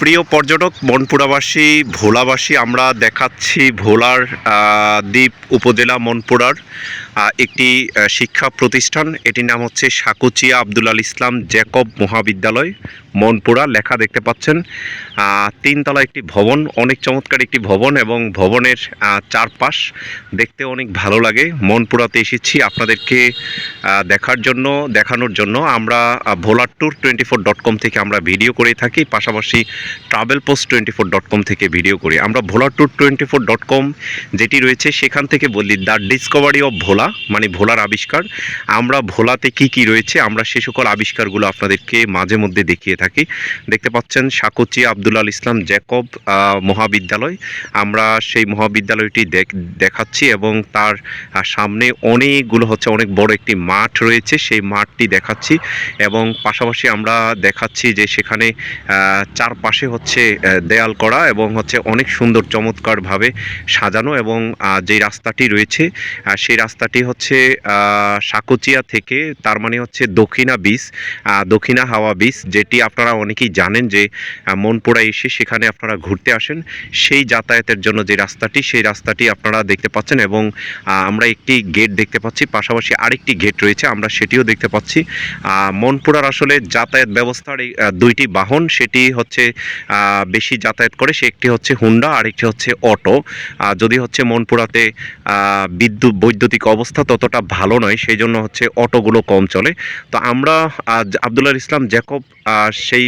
প্রিয় পর্যটক, মনপুরাবাসী, ভোলাবাসী, আমরা দেখাচ্ছি ভোলার দ্বীপ উপজেলা মনপুরার একটি শিক্ষা প্রতিষ্ঠান। এটির নাম হচ্ছে সাকুচিয়া আব্দুল আল ইসলাম জ্যাকব মহাবিদ্যালয়, মনপুরা। লেখা দেখতে পাচ্ছেন তিনতলা একটি ভবন, অনেক চমৎকার একটি ভবন এবং ভবনের চারপাশ দেখতে অনেক ভালো লাগে। মনপুরাতে এসেছি, আপনাদেরকে দেখার জন্য, দেখানোর জন্য আমরা ভোলার tour twenty four dot com থেকে আমরা ভিডিও করে থাকি, পাশাপাশি travel post twenty four dot com থেকে ভিডিও করি। আমরা Bhola tour twenty four dot com যেটি রয়েছে, সেখান থেকে বলি দ্য ডিসকভারি অফ ভোলা মানে ভোলার আবিষ্কার। আমরা ভোলাতে কি কি রয়েছে, আমরা সে সকল আবিষ্কারগুলো আপনাদেরকে মাঝে মধ্যে দেখিয়ে থাকি। দেখতে পাচ্ছেন, সাকুচি আব্দুল আল ইসলাম জ্যাকব মহাবিদ্যালয়। আমরা সেই মহাবিদ্যালয়টি দেখ- দেখাচ্ছি এবং তার সামনে অনেকগুলো হচ্ছে, অনেক বড় একটি মাঠ রয়েছে সেই মাঠটি দেখাচ্ছি এবং পাশাপাশি আমরা দেখাচ্ছি যে সেখানে চারপাশে হচ্ছে দেয়াল করা এবং হচ্ছে অনেক সুন্দর চমৎকারভাবে সাজানো এবং যে রাস্তাটি রয়েছে সেই রাস্তাটি হচ্ছে সাকুচিয়া থেকে তার মানে হচ্ছে দক্ষিণা আহ, দক্ষিণা হাওয়া বীজ যেটি আপনারা অনেকেই জানেন যে মনপুরা এসে সেখানে আপনারা ঘুরতে আসেন। সেই যাতায়াতের জন্য যে রাস্তাটি সেই রাস্তাটি আপনারা দেখতে পাচ্ছেন এবং আমরা একটি গেট দেখতে পাচ্ছি পাশাপাশি আরেকটি গেট রয়েছে, আমরা সেটিও দেখতে পাচ্ছি। মনপুরার আসলে যাতায়াত ব্যবস্থার দুইটি বাহন, সেটি হচ্ছে বেশি যাতায়াত করে, সে একটি হচ্ছে হুন্ডা, আর একটি হচ্ছে অটো। যদি হচ্ছে মনপুরাতে বিদ্যুৎ, বৈদ্যুতিক অবস্থা ততটা ভালো নয়, সেই জন্য হচ্ছে অটোগুলো কম চলে। তো আমরা আব্দুল্লাহ ইসলাম জ্যাকব সেই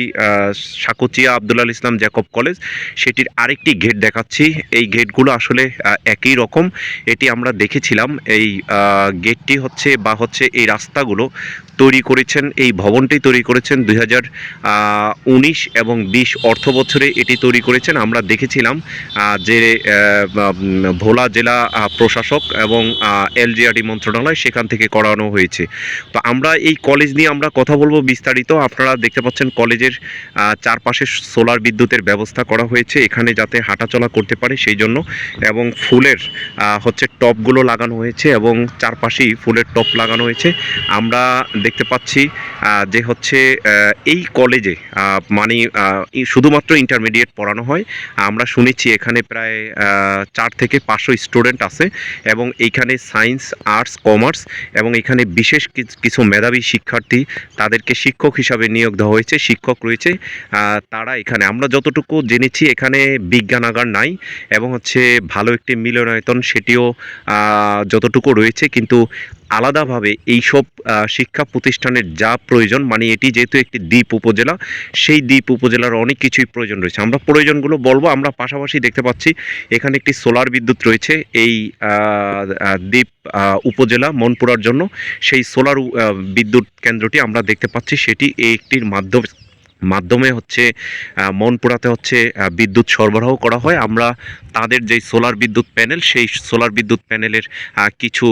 সাকুচিয়া আবদুল্লাহ ইসলাম জ্যাকব কলেজ, সেটির আরেকটি গেট দেখাচ্ছি। এই গেটগুলো আসলে একই রকম। এটি আমরা দেখেছিলাম, এই গেটটি হচ্ছে বা হচ্ছে এই রাস্তাগুলো তৈরি করেছেন, এই ভবনটি তৈরি করেছেন দুই উনিশ এবং বিশ অর্থ বছরে এটি তৈরি করেছেন। আমরা দেখেছিলাম যে ভোলা জেলা প্রশাসক এবং এলজিআরডি মন্ত্রণালয় সেখান থেকে করানো হয়েছে। তো আমরা এই কলেজ নিয়ে আমরা কথা বলব বিস্তারিত। আপনারা দেখতে পাচ্ছেন কলেজের চারপাশে সোলার বিদ্যুতের ব্যবস্থা করা হয়েছে, এখানে যাতে হাঁটাচলা করতে পারে সেই জন্য। এবং ফুলের হচ্ছে টপগুলো লাগানো হয়েছে এবং চারপাশেই ফুলের টপ লাগানো আমরা দেখতে পাচ্ছি যে হচ্ছে এই কলেজে মানে শুধুমাত্র ইন্টারমিডিয়েট পড়ানো হয়। আমরা শুনেছি এখানে প্রায় চার থেকে পাঁচশো স্টুডেন্ট আছে এবং এইখানে সায়েন্স আর্টস কমার্স এবং এখানে বিশেষ কিছ- মেধাবী শিক্ষার্থী তাদেরকে শিক্ষক হিসাবে নিয়োগ দেওয়া হয়েছে, শিক্ষক রয়েছে। তারা এখানে, আমরা যতটুকু জেনেছি এখানে বিজ্ঞানাগার নাই এবং হচ্ছে ভালো একটি মিলনায়তন সেটিও যতটুকু রয়েছে। কিন্তু আলাদাভাবে এইসব সব শিক্ষা প্রতিষ্ঠানের যা প্রয়োজন মানে এটি যেহেতু একটি দ্বীপ উপজেলা, সেই দ্বীপ উপজেলার অনেক কিছুই প্রয়োজন রয়েছে। আমরা প্রয়োজনগুলো বলব, আমরা পাশাপাশি দেখতে পাচ্ছি, এখানে একটি সোলার বিদ্যুৎ রয়েছে, এই দ্বীপ উপজেলা মনপুরার জন্য। সেই সোলার বিদ্যুৎ কেন্দ্রটি আমরা দেখতে পাচ্ছি, সেটি একটির মাধ্যমে মাধ্যমে হচ্ছে মনপুরাতে হচ্ছে বিদ্যুৎ সরবরাহ করা হয়। আমরা তাদের যে সোলার বিদ্যুৎ প্যানেল, সেই সোলার বিদ্যুৎ প্যানেলের কিছু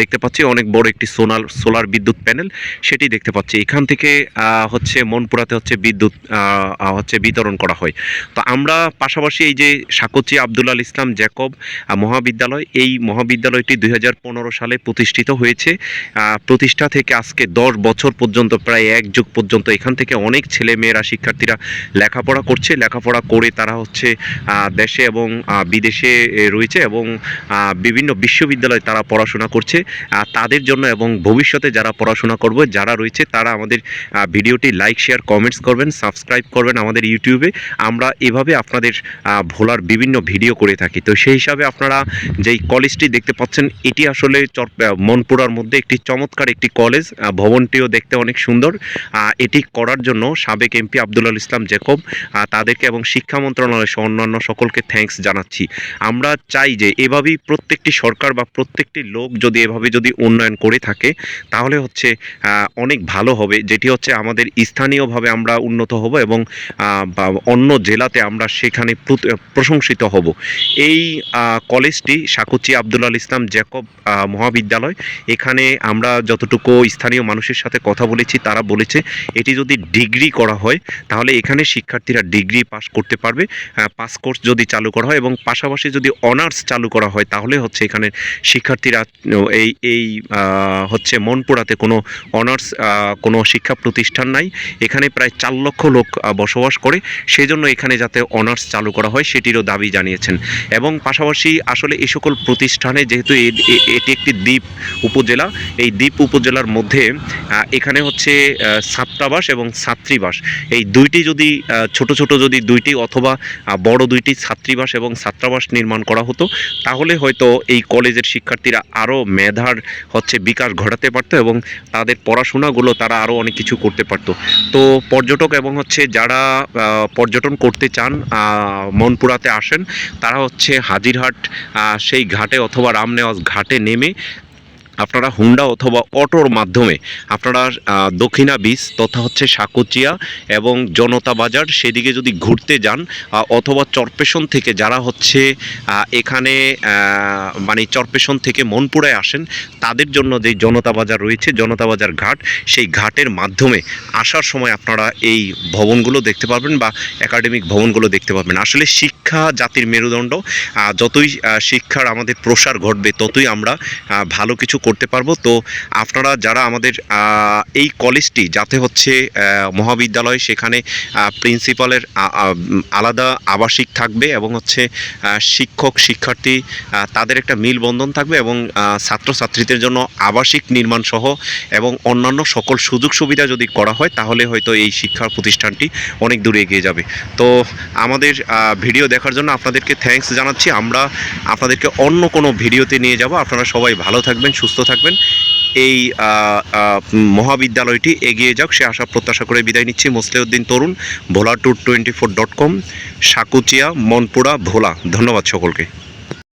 দেখতে পাচ্ছি। অনেক বড় একটি সোনার সোলার বিদ্যুৎ প্যানেল সেটি দেখতে পাচ্ছি। এখান থেকে হচ্ছে মনপুরাতে হচ্ছে বিদ্যুৎ হচ্ছে বিতরণ করা হয়। তো আমরা পাশাপাশি এই যে সাকুচি আব্দুল আল ইসলাম জ্যাকব মহাবিদ্যালয়, এই মহাবিদ্যালয়টি দু হাজার পনেরো সালে প্রতিষ্ঠিত হয়েছে। প্রতিষ্ঠা থেকে আজকে দশ বছর পর্যন্ত, প্রায় এক যুগ পর্যন্ত এখান থেকে অনেক ছেলে মেয়েরা, শিক্ষার্থীরা লেখাপড়া করছে। লেখাপড়া করে তারা হচ্ছে দেশে এবং বিদেশে রয়েছে এবং বিভিন্ন বিশ্ববিদ্যালয়ে তারা পড়াশোনা করছে। তাদের জন্য এবং ভবিষ্যতে যারা পড়াশোনা করবে, যারা রয়েছে তারা আমাদের ভিডিওটি লাইক শেয়ার কমেন্টস করবেন সাবস্ক্রাইব করবেন আমাদের ইউটিউবে আমরা এভাবে আপনাদের ভোলার বিভিন্ন ভিডিও করে থাকি। তো সেই হিসাবে আপনারা যেই কলেজটি দেখতে পাচ্ছেন, এটি আসলে মনপুরার মধ্যে একটি চমৎকার একটি কলেজ ভবনটিও দেখতে অনেক সুন্দর। এটি করার জন্য সাবেক এমপি আব্দুল আল ইসলাম জেকব তাদেরকে এবং শিক্ষা মন্ত্রণালয় সহ অন্যান্য সকলকে থ্যাঙ্কস জানাচ্ছি। আমরা চাই যে এভাবেই প্রত্যেকটি সরকার বা প্রত্যেকটি লোক যদি এভাবে যদি উন্নয়ন করে থাকে, তাহলে হচ্ছে অনেক ভালো হবে। যেটি হচ্ছে আমাদের স্থানীয়ভাবে আমরা উন্নত হব এবং অন্য জেলাতে আমরা সেখানে প্রশংসিত হব। এই কলেজটি সাকুচি আল ইসলাম জ্যাকব মহাবিদ্যালয়। এখানে আমরা যতটুকু স্থানীয় মানুষের সাথে কথা বলেছি, তারা বলেছে, এটি যদি ডিগ্রি করা হয়, তাহলে এখানে শিক্ষার্থীরা ডিগ্রি পাস করতে পারবে। পাস কোর্স যদি চালু করা হয় এবং পাশাপাশি যদি অনার্স চালু করা হয়, তাহলে হচ্ছে এখানে শিক্ষার্থীরা এই এই হচ্ছে মনপুরাতে কোনো অনার্স কোনো শিক্ষা প্রতিষ্ঠান নাই। এখানে প্রায় চার লক্ষ লোক বসবাস করে। সেই জন্য এখানে যাতে অনার্স চালু করা হয়, সেটিরও দাবি জানিয়েছেন। এবং পাশাপাশি আসলে এই সকল প্রতিষ্ঠানে যেহেতু এ- এ- এটি একটি দ্বীপ উপজেলা, এই দ্বীপ উপজেলার মধ্যে এখানে হচ্ছে ছাত্রাবাস এবং ছাত্রীবাস এই দুইটি যদি ছোট ছোট যদি দুইটি অথবা বড় দুইটি ছাত্রীবাস এবং ছাত্রাবাস নির্মাণ করা হতো, তাহলে হয়তো এই কলেজের শিক্ষার্থীরা আরও মেধার হচ্ছে বিকাশ ঘটাতে পারতো এবং তাদের পড়াশোনাগুলো তারা আরও অনেক কিছু করতে পারতো। তো পর্যটক এবং হচ্ছে যারা পর্যটন করতে চান মনপুরাতে আসেন, তারা হচ্ছে হাজিরহাট সেই ঘাটে অথবা রামনেওয়াজ ঘাটে নেমে আপনারা হুন্ডা অথবা অটোর মাধ্যমে আপনারা দক্ষিণা বীজ তথা হচ্ছে সাকুচিয়া এবং জনতা বাজার সেদিকে যদি ঘুরতে যান অথবা চরপেশন থেকে যারা হচ্ছে এখানে মানে চরপেশন থেকে মনপুরায় আসেন, তাদের জন্য যে জনতা বাজার রয়েছে, জনতা বাজার ঘাট, সেই ঘাটের মাধ্যমে আসার সময় আপনারা এই ভবনগুলো দেখতে পারবেন বা একাডেমিক ভবনগুলো দেখতে পাবেন আসলে শিক্ষা জাতির মেরুদণ্ড যতই শিক্ষার আমাদের প্রসার ঘটবে, ততই আমরা ভালো কিছু করতে পারব। তো আপনারা যারা আমাদের এই কলেজটি, যাতে হচ্ছে মহাবিদ্যালয় সেখানে প্রিন্সিপালের আলাদা আবাসিক থাকবে এবং হচ্ছে শিক্ষক, শিক্ষার্থী তাদের একটা মিলবন্ধন থাকবে এবং ছাত্রছাত্রীদের জন্য আবাসিক নির্মাণ সহ এবং অন্যান্য সকল সুযোগ সুবিধা যদি করা হয়, তাহলে হয়তো এই শিক্ষা প্রতিষ্ঠানটি অনেক দূরে এগিয়ে যাবে। তো আমাদের ভিডিও দেখার জন্য আপনাদেরকে থ্যাঙ্কস জানাচ্ছি। আমরা আপনাদেরকে অন্য কোনো ভিডিওতে নিয়ে যাব। আপনারা সবাই ভালো থাকবেন, সুস্থ থাকবেন। এই মহাবিদ্যালয়টি এগিয়ে যাক। সে আশা প্রত্যাশা করে বিদায় নিচ্ছি। Mosleuddin Tarun, Bhola tour twenty four dot com, Sakuchia, Monpura, Bhola. ধন্যবাদ সকলকে।